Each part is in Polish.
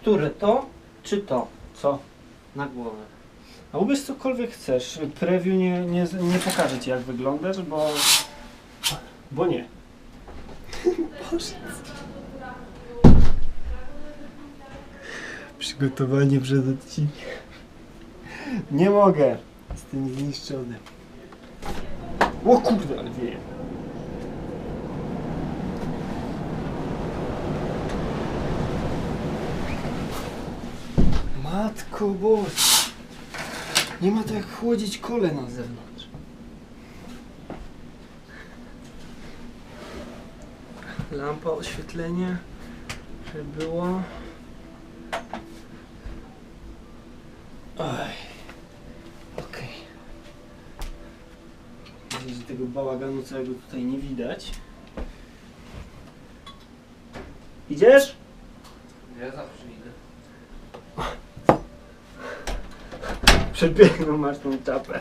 Które to, czy to? Co? Na głowę. A ubierz cokolwiek chcesz. Preview nie, nie, nie pokaże ci jak wyglądasz, bo... Bo nie. Przygotowanie przed odcinkiem. Nie mogę. Jestem zniszczony. O kurde, ale wieje. Matko boska. Nie ma to jak chłodzić kole na zewnątrz. Lampa, oświetlenie, żeby było. Oj. Okej. Widzę, że tego bałaganu całego tutaj nie widać. Idziesz? Ja zawsze biegną masz tą czapę.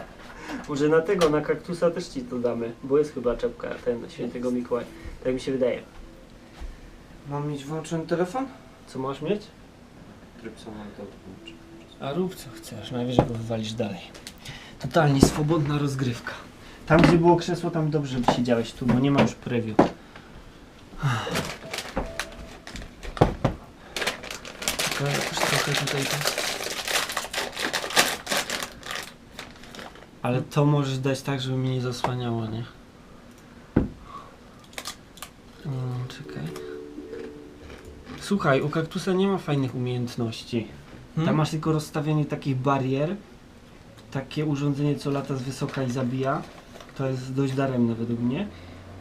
Może na tego, na kaktusa też ci to damy, bo jest chyba czapka ten świętego Mikołaja. Tak mi się wydaje. Mam mieć włączony telefon? Co masz mieć? Tryb samolotu odłączy. A rób co chcesz, najwyżej go wywalisz dalej. Totalnie swobodna rozgrywka. Tam gdzie było krzesło, tam dobrze siedziałeś tu, bo nie ma już preview. To jakoś trochę tutaj to... Ale to możesz dać tak, żeby mi nie zasłaniało, nie? Mm, czekaj. Słuchaj, u kaktusa nie ma fajnych umiejętności. Tam masz tylko rozstawienie takich barier, takie urządzenie, co lata z wysoka i zabija. To jest dość daremne według mnie.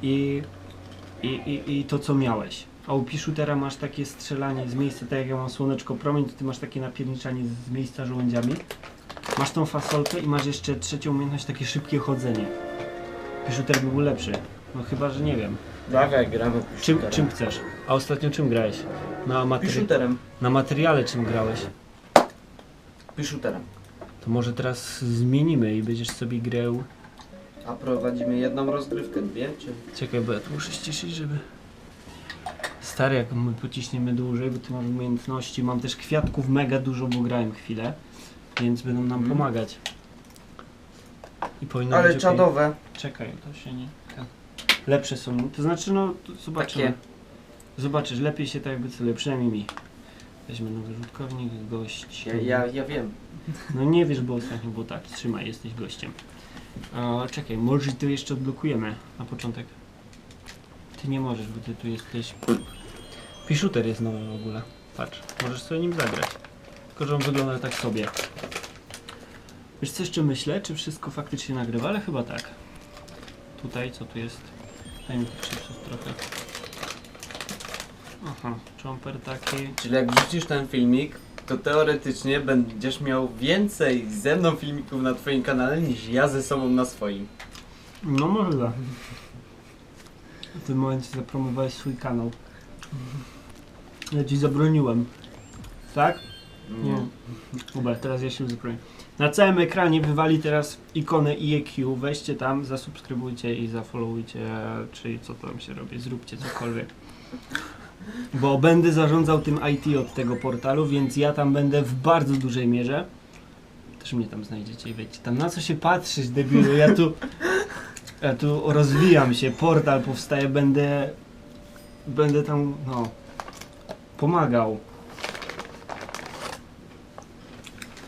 I, i, i, i to, co miałeś. A u Piszutera masz takie strzelanie z miejsca, tak jak ja mam słoneczko promień, to ty masz takie napierniczanie z miejsca żołędziami. Masz tą fasolkę i masz jeszcze trzecią umiejętność, takie szybkie chodzenie. Piszuter by był lepszy. No chyba, że nie wiem. Dawaj, gramy Czym, czym chcesz? A ostatnio czym grałeś? Na, materi- Piszuterem. na materiale czym grałeś? Piszuterem. To może teraz zmienimy i będziesz sobie grał. A prowadzimy jedną rozgrywkę, dwie czy? Czekaj, bo ja tu muszę ściszyć, żeby. Stary, jak my pociśniemy dłużej, bo ty masz umiejętności. Mam też kwiatków mega dużo, bo grałem chwilę, więc będą nam Mhm. pomagać. I powinno Ale być okej. czadowe. Czekaj, to się nie. tak. Lepsze są. To znaczy, no, to zobaczymy. Takie. Zobaczysz, lepiej się tak jakby cele, przynajmniej mi. Weźmy nowy rzutkownik, gość. Ja, ja, ja wiem. No nie wiesz, bo ostatnio było tak. Trzymaj, jesteś gościem. A, czekaj, może to jeszcze odblokujemy na początek. Ty nie możesz, bo ty tu jesteś... Piszuter jest nowy w ogóle. Patrz, możesz sobie nim zagrać. Tylko, że on wygląda tak sobie. Wiesz co jeszcze myślę? Czy wszystko faktycznie nagrywa? Ale chyba tak. Tutaj, co tu jest? Daj mi trochę. Aha, jumper taki. Czyli jak wrzucisz ten filmik, to teoretycznie będziesz miał więcej ze mną filmików na twoim kanale niż ja ze sobą na swoim. No może. W tym momencie zapromowałeś swój kanał. Ja ci zabroniłem. Tak? Nie. Dobra, teraz ja się zabronię. Na całym ekranie wywali teraz ikonę IEQ. Weźcie tam, zasubskrybujcie i zafollowujcie, czyli co tam się robi, zróbcie cokolwiek. Bo będę zarządzał tym IT od tego portalu, więc ja tam będę w bardzo dużej mierze. Też mnie tam znajdziecie i wejdźcie tam. Na co się patrzysz, debilu? Ja tu, ja tu rozwijam się, portal powstaje, będę, będę tam, no, pomagał.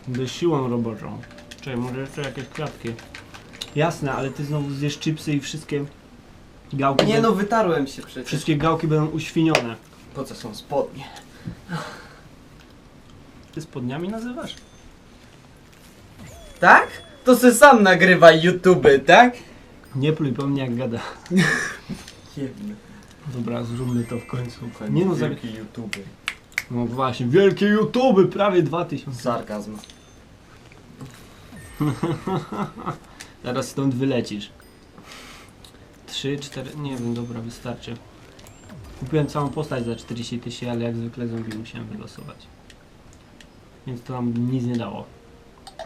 Będę siłą roboczą. Czekaj, może jeszcze jakieś kwiatki. Jasne, ale ty znowu zjesz chipsy i wszystkie gałki, Nie będą- no, wytarłem się przecież. wszystkie gałki będą uświnione. Po co są spodnie? Ty spodniami nazywasz? Tak? To se sam nagrywaj YouTube, tak? Nie pluj po mnie jak gada. Jedny. Dobra, zróbmy to w końcu. Nie no, za... Wielki YouTube. no właśnie, wielkie YouTube, prawie 2000. Sarkazm. Zaraz stąd wylecisz. 3, 4, nie wiem, dobra, wystarczy. Kupiłem całą postać za 40 tysięcy, ale jak zwykle zombie musiałem wylosować. Więc to nam nic nie dało.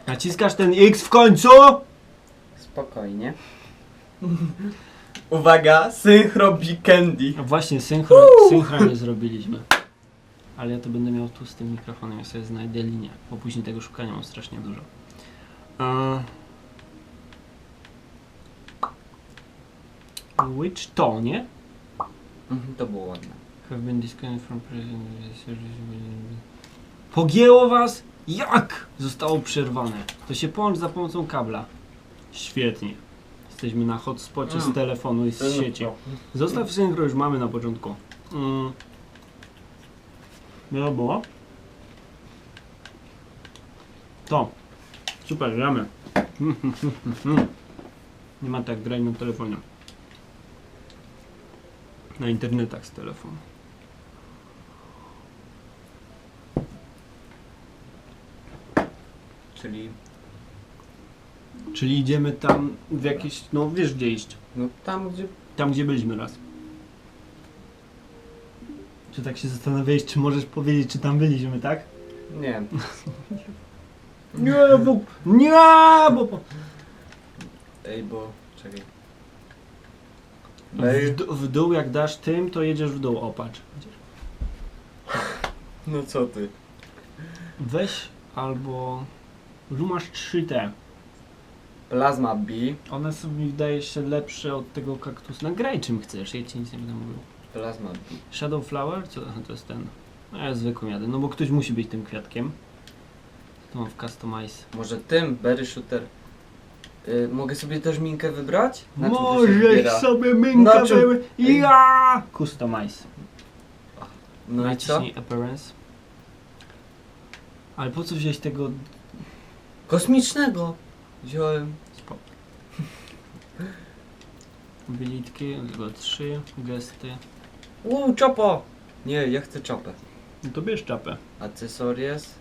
Naciskasz ten X w końcu? Spokojnie. Uwaga, synchro. No właśnie, synchro, synchro nie zrobiliśmy. Ale ja to będę miał tu z tym mikrofonem, ja sobie znajdę linię, bo później tego szukania mam strasznie dużo. Which to, nie? Mhm, to było ładne. Have been disconnected from present Pogięło was? Jak? Zostało przerwane. To się połącz za pomocą kabla. Świetnie. Jesteśmy na hotspocie z Mm. telefonu i z sieci. Zostaw synchro już mamy na początku. Mm. No było? To. Super, gramy. Nie ma tak grać na telefonie. Na internetach z telefonu. Czyli, Czyli idziemy tam w jakieś, no wiesz gdzie iść. no tam gdzie... Tam gdzie byliśmy raz. Czy tak się zastanawiałeś, czy możesz powiedzieć, czy tam byliśmy, tak? Nie, Nie, bo... Nie, bo... ej, bo... Czekaj. W, Ej, d- w dół jak dasz tym, to jedziesz w dół, opatrz. no co ty? Weź albo... Tu masz 3T. Plazma B, One są mi wydaje się lepsze od tego kaktusa. Nagraj czym chcesz, ja ci nic nie będę mówił. plazma B. Shadow Flower? Co to jest ten? No ja zwykłym jadę, no bo ktoś musi być tym kwiatkiem. To mam w Customize. Może tym, Berry Shooter. Y, mogę sobie też minkę wybrać? Na czym to się Możesz wybiera? sobie mynka Na czym? były. Ja! Customize. No i co? Naciśnij appearance. Ale po co wziąć tego Kosmicznego! Wziąłem. Spoko. Wylitki, tylko trzy, gesty. Uuu, czopo! Nie, ja chcę czopę. No to bierz czapę. Accesorias.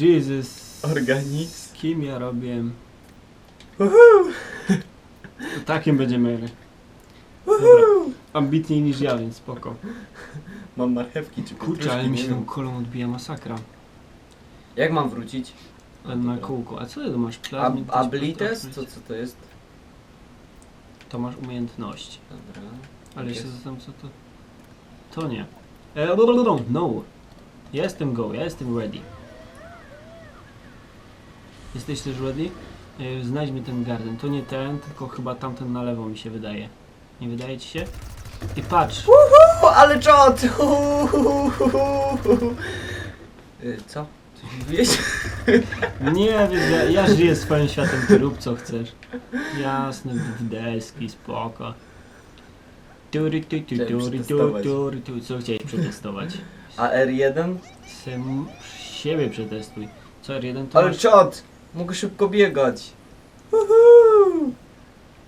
Jesus. Organizm. Z kim ja robię? Takim będziemy. Dobra. Ambitniej niż ja, więc spoko. Mam marchewki czy Kurczę, ale mi się tą kolą odbija masakra. Jak mam wrócić? A, Na dobra. kółku. A co ty masz? A, Plazmy, abilities? To co to jest? To masz umiejętności. Dobra. Ale Jest. się zastanawiam co to... To nie. E, no, no. Ja jestem go, ja jestem ready. Jesteś też ready? E, znajdź mi ten garden. To nie ten, tylko chyba tamten na lewo mi się wydaje. Nie wydaje ci się? I patrz! O, ale czot! Y, Co? Mówiłeś? Nie wiem, ja, ja żyję swoim światem, ty rób co chcesz. Jasne, deski, spoko. Tury, tu, tu, Chciałem tury, tu, przetestować. tury, tu. Co chciałeś przetestować? A R1? Sem siebie przetestuj. Co R1 to Ale masz... czot! Mogę szybko biegać. Uhu!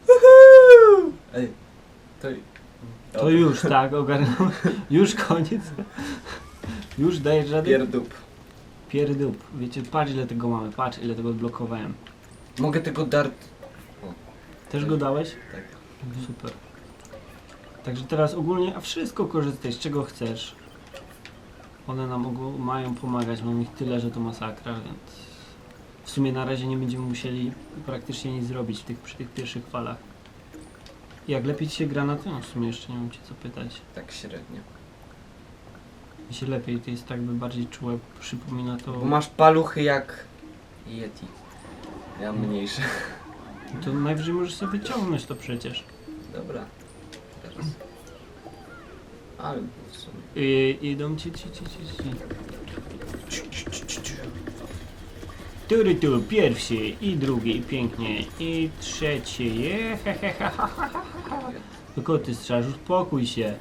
Uhu! Ej, to... To już, tak, ogarnął. Już koniec. Już dajesz rady? Pierdup. Pierdup. Wiecie, patrz ile tego mamy, patrz ile tego odblokowałem. Mogę tego dart... Też go dałeś? Tak. Super. Także teraz ogólnie, a wszystko korzystaj, z czego chcesz. One nam ogół mają pomagać, mam ich tyle, że to masakra, więc w sumie na razie nie będziemy musieli praktycznie nic zrobić w tych, przy tych pierwszych falach. Jak lepiej ci się gra na tym? W sumie jeszcze nie mam cię co pytać. Tak średnio. Mi się lepiej, to jest tak by bardziej czułe, przypomina to... Bo masz paluchy jak... Yeti. Ja mam mniejsze. To najwyżej możesz sobie wyciągnąć to przecież. Dobra. Teraz. Ale w sumie... I, idą ci, ci, ci, ci, ci. Tury tu, pierwszy i drugi, pięknie, i trzeci, je, he, he, ha, ha, ha, ha, ha. Tylko ty uspokój się.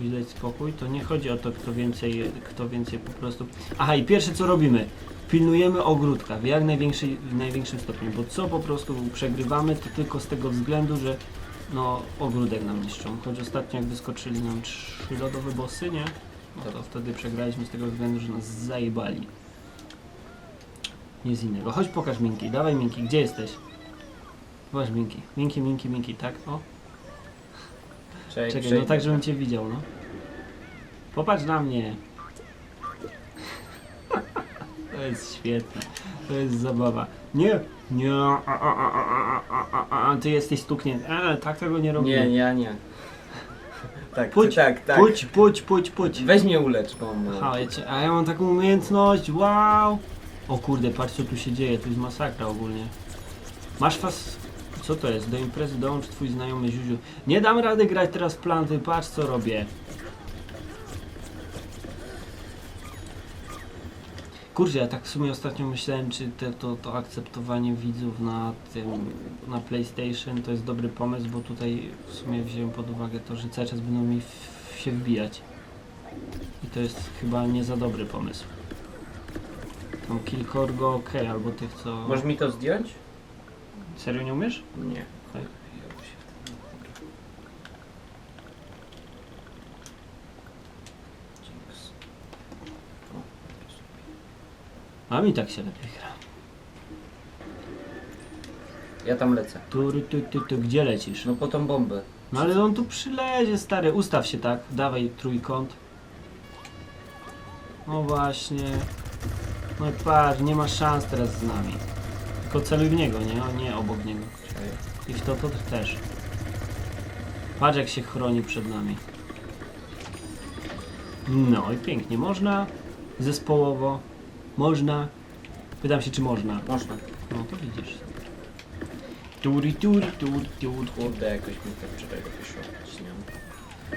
Widać spokój, to nie chodzi o to, kto więcej, kto więcej po prostu... Aha, i pierwsze co robimy, pilnujemy ogródka w jak największej, w największym stopniu, bo co po prostu przegrywamy, to tylko z tego względu, że no ogródek nam niszczą. Choć ostatnio jak wyskoczyli nam trzy lodowe bossy, nie? No to wtedy przegraliśmy z tego względu, że nas zajebali. Nic innego. Chodź pokaż Minki, dawaj Minki, gdzie jesteś? Chodź Minki, Minki, Minki, Minki, tak? O, Czekaj, czekaj, no tak żebym cię widział, no. Popatrz na mnie. To jest świetne. To jest zabawa. Nie, nie, a, a, a, a, a, a, a, a, ty jesteś stuknięty. A, tak tego nie robię. Nie, ja nie. tak, Pójdź, tak, tak. Pójdź, pójdź, pójdź, pójdź. Weź mnie ulecz, mam... Aha, ja cię, a ja mam taką umiejętność, wow! O kurde, patrz co tu się dzieje, tu jest masakra ogólnie. Masz fas... Co to jest? Do imprezy dołącz twój znajomy Ziuziu. Nie dam rady grać teraz w planty, patrz co robię. Kurczę, ja tak w sumie ostatnio myślałem, czy te, to, to akceptowanie widzów na tym, na PlayStation to jest dobry pomysł, bo tutaj w sumie wziąłem pod uwagę to, że cały czas będą mi w, się wbijać. I to jest chyba nie za dobry pomysł. Tam kilkorgo ok, albo tych co... Możesz mi to zdjąć? Serio nie umiesz? Nie. Tak. A mi tak się lepiej gra. Ja tam lecę. Tu, tu, tu, tu, gdzie lecisz? No po tą bombę. No ale on tu przylezie, stary. Ustaw się tak. Dawaj trójkąt. No właśnie. No i patrz, nie ma szans teraz z nami. Tylko celuj w niego, nie? Nie obok niego. I w to, to też. Patrz jak się chroni przed nami. No i pięknie. Można zespołowo. Można. Pytam się, czy można. Można. No to widzisz. Turi, turi, turi, turi. Kurde, jakoś mi to wczoraj wyszło.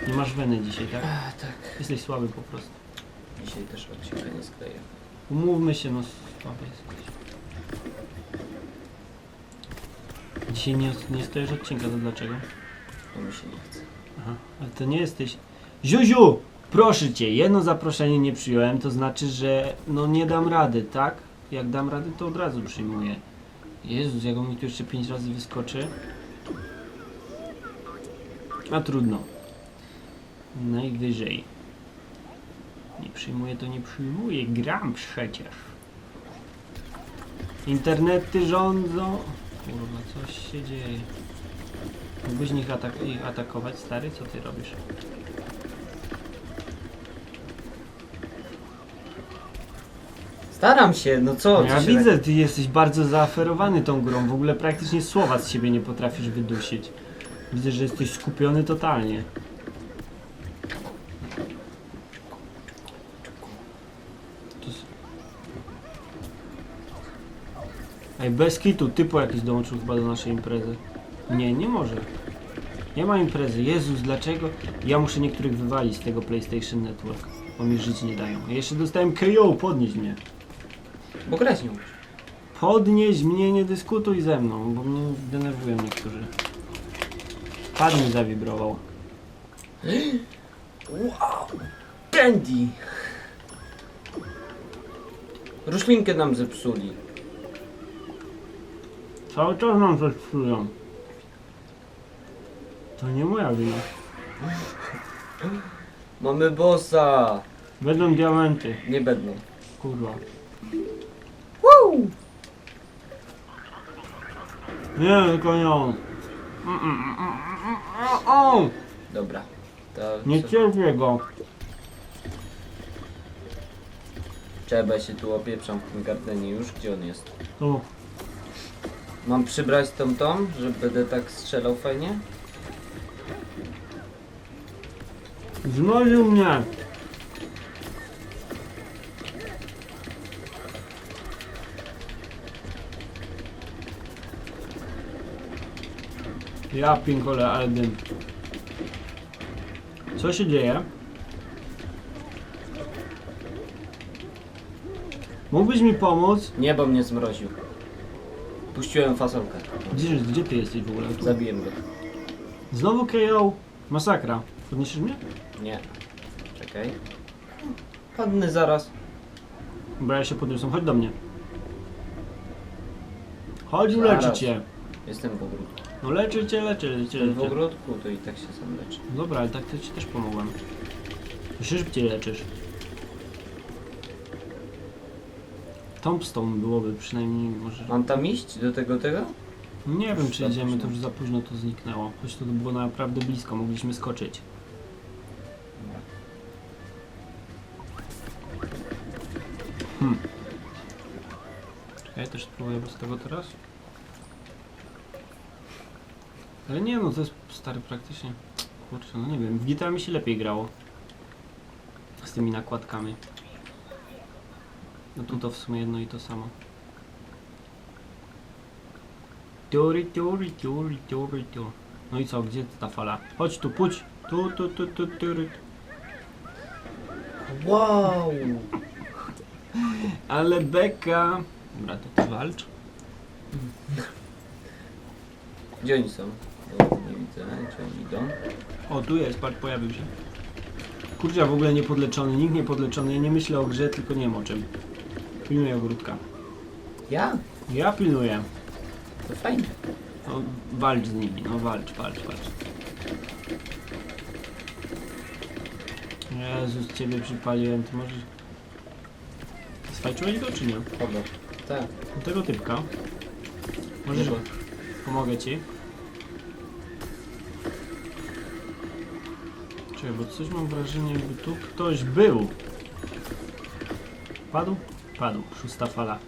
Nie Nie masz weny dzisiaj, tak? A, tak. Jesteś słaby po prostu. Dzisiaj też odcinka nie skleję. Umówmy się, no słaby jesteś. Dzisiaj nie, nie stojesz odcinka, to dlaczego? Bo mi się nie chce. Aha, ale to nie jesteś... Ziuziu! Proszę cię, jedno zaproszenie nie przyjąłem, to znaczy, że no nie dam rady, tak? Jak dam rady, to od razu przyjmuję. Jezus, jak on mi tu jeszcze pięć razy wyskoczy. A trudno. Najwyżej. Nie przyjmuję, to nie przyjmuję. Gram przecież. Internety rządzą. Kurwa, coś się dzieje. Mógłbyś ich, atak ich atakować, stary? Co ty robisz? Staram się, no co? ja co się widzę, ty jesteś bardzo zaaferowany tą grą. W ogóle praktycznie słowa z siebie nie potrafisz wydusić. Widzę, że jesteś skupiony totalnie. Ej, bez kitu, typu jakiś dołączył chyba do naszej imprezy. Nie, nie może. Nie ma imprezy. Jezus, dlaczego? Ja muszę niektórych wywalić z tego PlayStation Network, bo mi żyć nie dają. Ja jeszcze dostałem KO, podnieś mnie. Bo grać nie umiesz. Podnieś mnie, nie dyskutuj ze mną, bo mnie denerwują niektórzy. Pad mi zawibrował. Wow! Candy! Roślinkę nam zepsuli. Cały czas nam coś psują. To nie moja wina. Mamy bossa! Będą diamenty, Nie będą. kurwa. Woo! Nie, tylko nie on. Mm, mm, mm, mm, mm, mm. Dobra. To Nie co? cierpię go. Trzeba się tu opieprzam w tym gardenie już. Gdzie on jest? Tu. Mam przybrać tą tą, że będę tak strzelał fajnie? Zmroził mnie. Ja pinkole, ale dym. Co się dzieje? Mógłbyś mi pomóc? Nie, bo mnie zmroził. Puściłem fasolkę. Gdzie, gdzie ty jesteś w ogóle? Tu. Zabiłem go. Znowu KO. Masakra. Podniesiesz mnie? Nie. Czekaj. Padnę zaraz. Bo ja się podniosłem. Chodź do mnie. Chodź, Zaraz. leczy cię. Jestem w ogródku. No leczy cię, leczy, leczy, Jestem w leczy. ogródku, to i tak się sam leczę. Dobra, ale tak to ci też pomogłem. Się szybciej leczysz. Tombstone byłoby przynajmniej może... Mam tam iść do tego tego? Nie wiem czy za jedziemy, to późno. już za późno to zniknęło. Choć to było naprawdę blisko, mogliśmy skoczyć. Hmm. Czekaj, też spróbuję bez tego teraz. Ale nie no, to jest stary praktycznie. kurczę, no nie wiem, w GTA mi się lepiej grało. Z tymi nakładkami. No tu to w sumie jedno i to samo. Tury, tury, tury, tury, tury. No i co, gdzie ta fala? Chodź tu, puć! Tu, tu, tu, tu, tury. Wow! Ale beka! Dobra, to ty walcz. Gdzie oni są? Bo nie widzę, gdzie oni idą. O, tu jest, patrz, pojawił się. Kurczę, w ogóle niepodleczony, nikt niepodleczony, ja nie myślę o grze, tylko nie wiem o czym. Pilnuję ogródka. Ja? Ja pilnuję. To fajnie. No, walcz z nimi, no walcz, walcz, walcz. Jezus, ciebie przypaliłem, ty możesz... Sfajczyłeś go czy nie? Kogo? Tak. Do tego typka. Możesz... Kogo? Pomogę ci. Czekaj, bo coś mam wrażenie, jakby tu ktoś był. Padł? Padł. Szósta fala.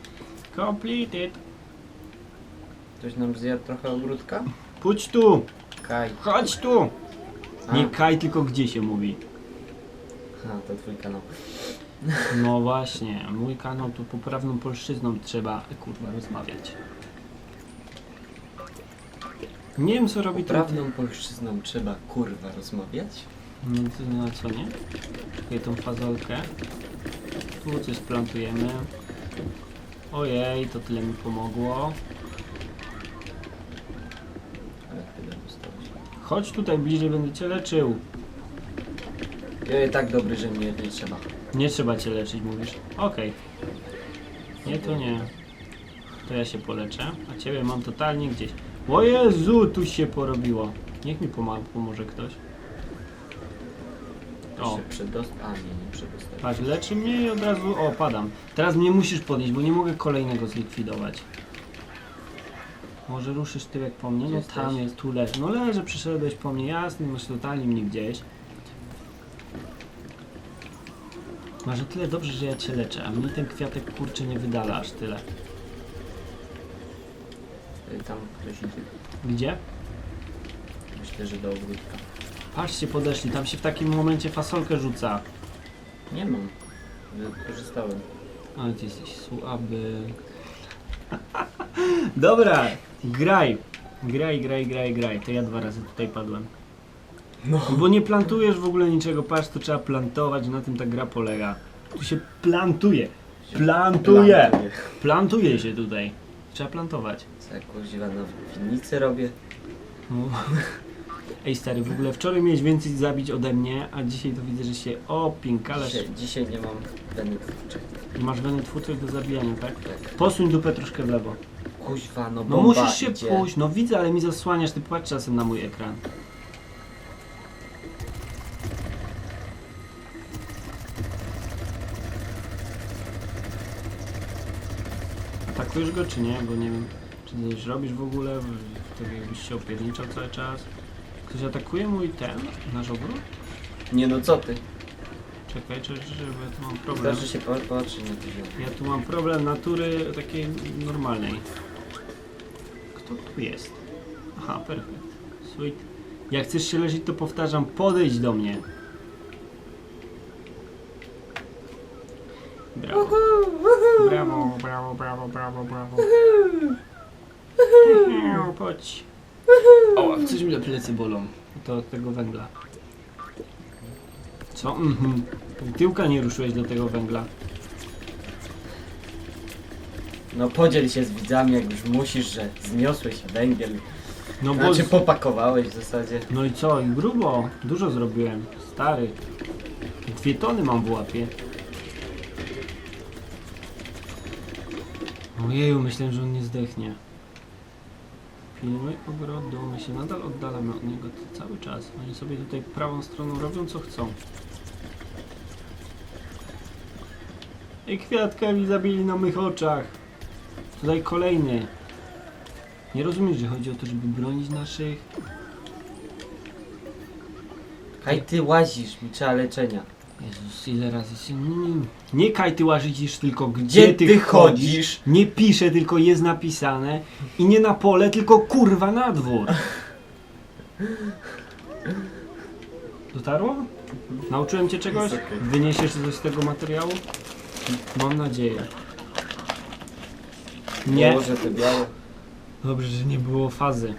Completed. Ktoś nam zjadł trochę ogródka? Pójdź tu! Kaj. Chodź tu! A, Nie kaj, tylko gdzie się mówi. a, to twój kanał. No właśnie, mój kanał tu poprawną polszczyzną trzeba, kurwa, rozmawiać. Nie wiem co robi ten... Prawną polszczyzną trzeba kurwa rozmawiać? No to na co nie? Czekaj tą fazolkę. Tu coś plantujemy. Ojej, to tyle mi pomogło. Chodź tutaj bliżej, będę cię leczył. Ja tak dobry, że mnie nie trzeba. Nie trzeba cię leczyć, mówisz. Okej. Nie, to nie. To ja się poleczę, a ciebie mam totalnie gdzieś. O Jezu, tu się porobiło. Niech mi pomoże ktoś. O. Przedost... A, nie, nie przedostałeś. Patrz, leczy mnie i od razu... O, padam. Teraz mnie musisz podnieść, bo nie mogę kolejnego zlikwidować. Może ruszysz tyłek po mnie? Gdzie No tam jesteś? jest, tu leży. No leży, przyszedłeś po mnie, jasny, masz totalnie mnie gdzieś. Masz o tyle dobrze, że ja cię leczę, a mnie ten kwiatek kurczę nie wydala aż tyle. Y, Tam ktoś idzie. Gdzie? Myślę, że do ogródka. Patrzcie, podeszli, tam się w takim momencie fasolkę rzuca. Nie mam. Wykorzystałem. Ale ty jesteś słaby. Dobra, graj. Graj, graj, graj, graj. To ja dwa razy tutaj padłem. No. Bo nie plantujesz w ogóle niczego. Patrz, to trzeba plantować, na tym ta gra polega. Tu się plantuje. Plantuje. Plantuje się tutaj. Trzeba plantować. Co jakąś na winnicę robię? No. Ej stary, w ogóle wczoraj miałeś więcej zabić ode mnie, a dzisiaj to widzę, że się opinkalasz. Dzisiaj, dzisiaj nie mam weny twórczej. Masz weny twórczość do zabijania, tak? Tak. Posuń dupę troszkę w lewo. Kuźwa, no No bomba musisz się idzie. pójść, no widzę, ale mi zasłaniasz, ty patrz czasem na mój ekran. Atakujesz go czy nie? Bo nie wiem, czy coś robisz w ogóle, tak jakbyś się opierniczał cały czas. Ktoś atakuje mój ten, nasz ogród? Nie no co ty? Czekaj, czy, czy, czy bo ja tu mam problem. Zdarzy się po- patrzeć na to. Ja tu mam problem natury takiej normalnej. Kto tu jest? Aha, perfekt. Sweet. Jak chcesz się leżeć, to powtarzam, podejdź do mnie. Brawo. Brawo, brawo, brawo, brawo, brawo. Chodź. O, coś mi na plecy bolą. To od tego węgla. Co? Mhm. Tyłka nie ruszyłeś do tego węgla. No podziel się z widzami, jak już musisz, że zniosłeś węgiel. No bo... Znaczy popakowałeś w zasadzie. No i co? I grubo. Dużo zrobiłem. Stary. Dwie tony mam w łapie. Ojeju, myślałem, że on nie zdechnie. Pilnuj ogrodu. My się nadal oddalamy od niego cały czas. Oni sobie tutaj prawą stroną robią co chcą. I kwiatka mi zabili na mych oczach. Tutaj kolejny. Nie rozumiesz, że chodzi o to, żeby bronić naszych Kaj ty łazisz, mi trzeba leczenia. Jezus, ile razy się... Nie, nie kaj ty łazisz, tylko gdzie, Gdzie ty, ty chodzisz. chodzisz? Nie pisze, tylko jest napisane. I nie na pole, tylko kurwa na dwór. Dotarło? Nauczyłem cię czegoś? Jest okej. Wyniesiesz coś z tego materiału? Mam nadzieję. Nie. Może te białe. Dobrze, że nie było fazy.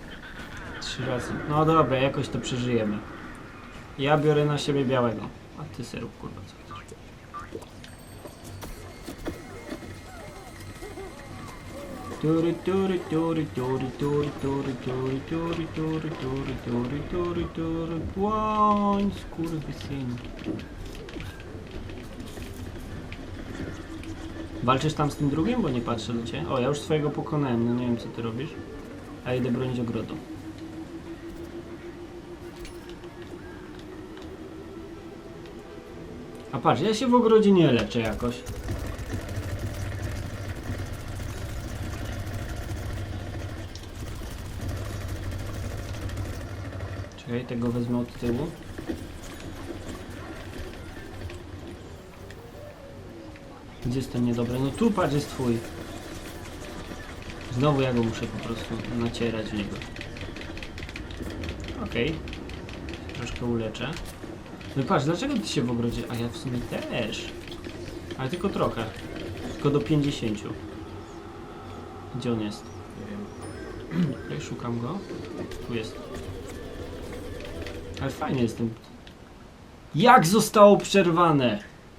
Trzy razy. No dobra, jakoś to przeżyjemy. Ja biorę na siebie białego. A ty syrop kurwa co chcesz. Tury, tury, tury, tury, tury, tury, tury, tury, tury, tury, tury, tury, tury, Łoń, skurwysyn. Walczysz tam z tym drugim? Bo nie patrzę do ciebie. O, ja już swojego pokonałem, no nie wiem co ty robisz. A idę bronić ogrodu. A patrz, ja się w ogrodzie nie leczę jakoś. Czekaj, tego wezmę od tyłu. Gdzie jest ten niedobry? No tu patrz, jest twój. Znowu ja go muszę po prostu nacierać w niego. Okej. Troszkę uleczę. No patrz, dlaczego ty się w ogrodzie... A ja w sumie też. Ale tylko trochę. Tylko do 50. Gdzie on jest? Nie wiem. Okej, szukam go. Tu jest. Ale fajnie jestem. Jak zostało przerwane?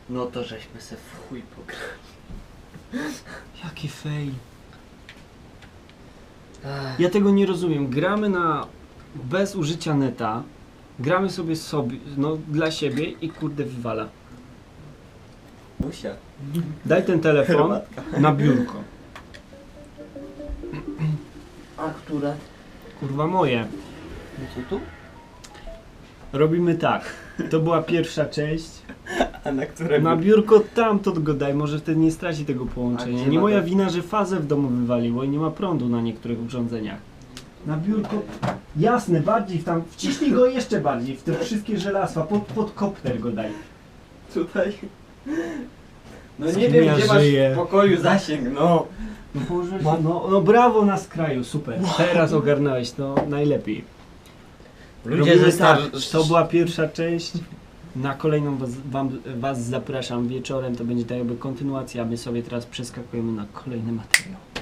No to żeśmy se w chuj pograli. Jaki fail. Ja tego nie rozumiem. Gramy na bez użycia neta. Gramy sobie sobie, no dla siebie i kurde wywala. Musia. Daj ten telefon Herbatka. na biurko. A która? Kurwa moje. No co tu? Robimy tak. To była pierwsza część. A na które? Na biurko tamto go daj, może wtedy nie straci tego połączenia. Nie moja wina, że fazę w domu wywaliło i nie ma prądu na niektórych urządzeniach. Na biurko, jasne, bardziej w tam, wciśnij go jeszcze bardziej w te wszystkie żelastwa, pod, pod kopter go daj. Tutaj. No nie kim wiem, gdzie masz żyję? w pokoju zasięg, no. No, położyłeś- no, no brawo na skraju, super. Teraz ogarnąłeś, no najlepiej. Ludzie Robimy ze tak, star... to była pierwsza część. Na kolejną was, wam, was zapraszam wieczorem, to będzie tak jakby kontynuacja, my sobie teraz przeskakujemy na kolejny materiał.